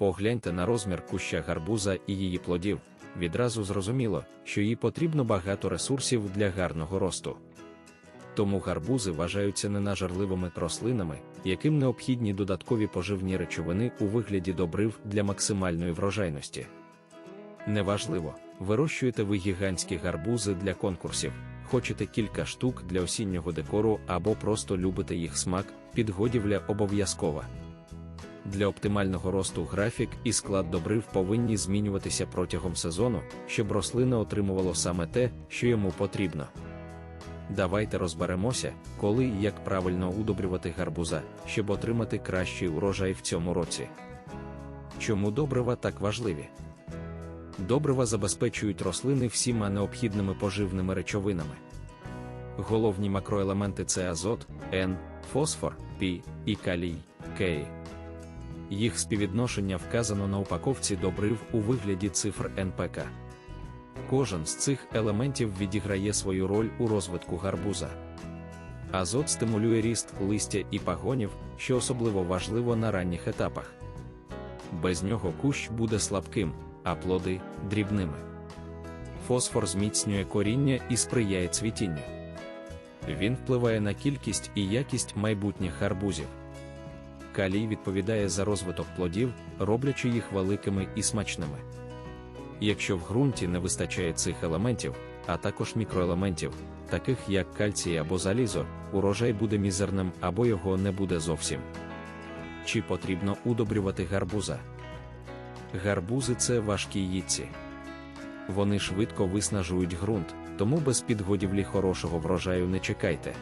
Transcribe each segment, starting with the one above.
Погляньте на розмір куща гарбуза і її плодів. Відразу зрозуміло, що їй потрібно багато ресурсів для гарного росту. Тому гарбузи вважаються ненажерливими рослинами, яким необхідні додаткові поживні речовини у вигляді добрив для максимальної врожайності. Неважливо, вирощуєте ви гігантські гарбузи для конкурсів, хочете кілька штук для осіннього декору або просто любите їх смак, підгодівля обов'язкова. Для оптимального росту графік і склад добрив повинні змінюватися протягом сезону, щоб рослина отримувала саме те, що йому потрібно. Давайте розберемося, коли і як правильно удобрювати гарбуза, щоб отримати кращий урожай в цьому році. Чому добрива так важливі? Добрива забезпечують рослини всіма необхідними поживними речовинами. Головні макроелементи це азот, Н, фосфор, Пі і калій, К. Їх співвідношення вказано на упаковці добрив у вигляді цифр НПК. Кожен з цих елементів відіграє свою роль у розвитку гарбуза. Азот стимулює ріст листя і пагонів, що особливо важливо на ранніх етапах. Без нього кущ буде слабким, а плоди дрібними. Фосфор зміцнює коріння і сприяє цвітінню. Він впливає на кількість і якість майбутніх гарбузів. Калій відповідає за розвиток плодів, роблячи їх великими і смачними. Якщо в ґрунті не вистачає цих елементів, а також мікроелементів, таких як кальцій або залізо, урожай буде мізерним або його не буде зовсім. Чи потрібно удобрювати гарбуза? Гарбузи це важкі їдці. Вони швидко виснажують ґрунт, тому без підгодівлі хорошого врожаю не чекайте.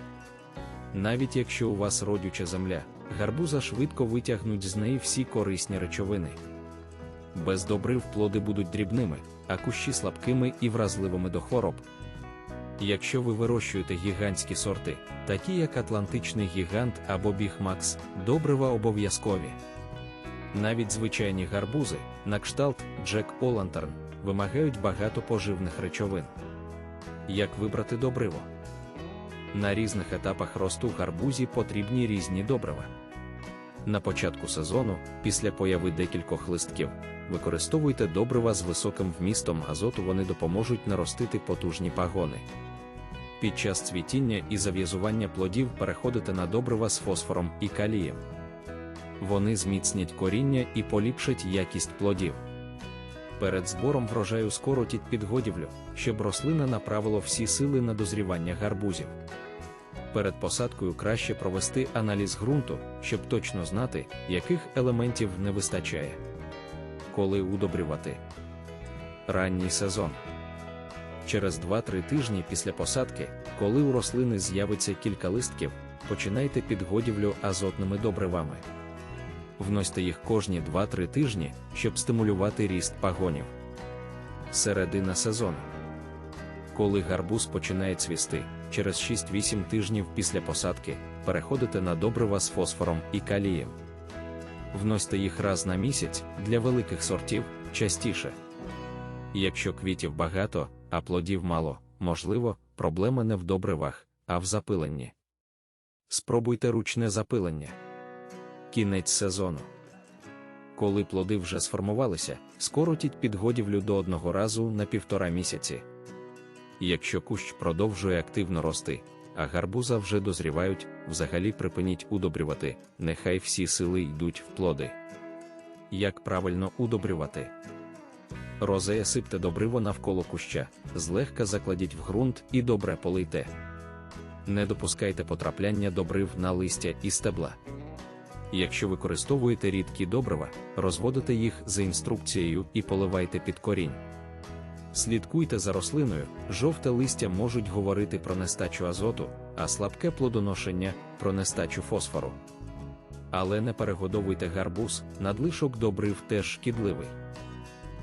Навіть якщо у вас родюча земля, гарбуза швидко витягнуть з неї всі корисні речовини. Без добрив плоди будуть дрібними, а кущі слабкими і вразливими до хвороб. Якщо ви вирощуєте гігантські сорти, такі як Атлантичний гігант або Бігмакс, добрива обов'язкові. Навіть звичайні гарбузи, на кшталт Джек Олантерн, вимагають багато поживних речовин. Як вибрати добриво? На різних етапах росту гарбузі потрібні різні добрива. На початку сезону, після появи декількох листків, використовуйте добрива з високим вмістом азоту, вони допоможуть наростити потужні пагони. Під час цвітіння і зав'язування плодів переходите на добрива з фосфором і калієм. Вони зміцнять коріння і поліпшать якість плодів. Перед збором врожаю скоротіть підгодівлю, щоб рослина направила всі сили на дозрівання гарбузів. Перед посадкою краще провести аналіз ґрунту, щоб точно знати, яких елементів не вистачає. Коли удобрювати ранній сезон. Через 2-3 тижні після посадки, коли у рослини з'явиться кілька листків, починайте підгодівлю азотними добривами. Вносьте їх кожні 2-3 тижні, щоб стимулювати ріст пагонів. Середина сезону. Коли гарбуз починає цвісти, через 6-8 тижнів після посадки переходите на добрива з фосфором і калієм. Вносьте їх раз на місяць для великих сортів частіше. Якщо квітів багато, а плодів мало, можливо, проблема не в добривах, а в запиленні. Спробуйте ручне запилення. Кінець сезону. Коли плоди вже сформувалися, скоротіть підгодівлю до одного разу на півтора місяці. Якщо кущ продовжує активно рости, а гарбуза вже дозрівають, взагалі припиніть удобрювати, нехай всі сили йдуть в плоди. Як правильно удобрювати? Розея сипте добриво навколо куща, злегка закладіть в ґрунт і добре полийте. Не допускайте потрапляння добрив на листя і стебла. Якщо використовуєте рідкі добрива, розводите їх за інструкцією і поливайте під корінь. Слідкуйте за рослиною, жовте листя можуть говорити про нестачу азоту, а слабке плодоношення про нестачу фосфору. Але не перегодовуйте гарбуз, надлишок добрив теж шкідливий.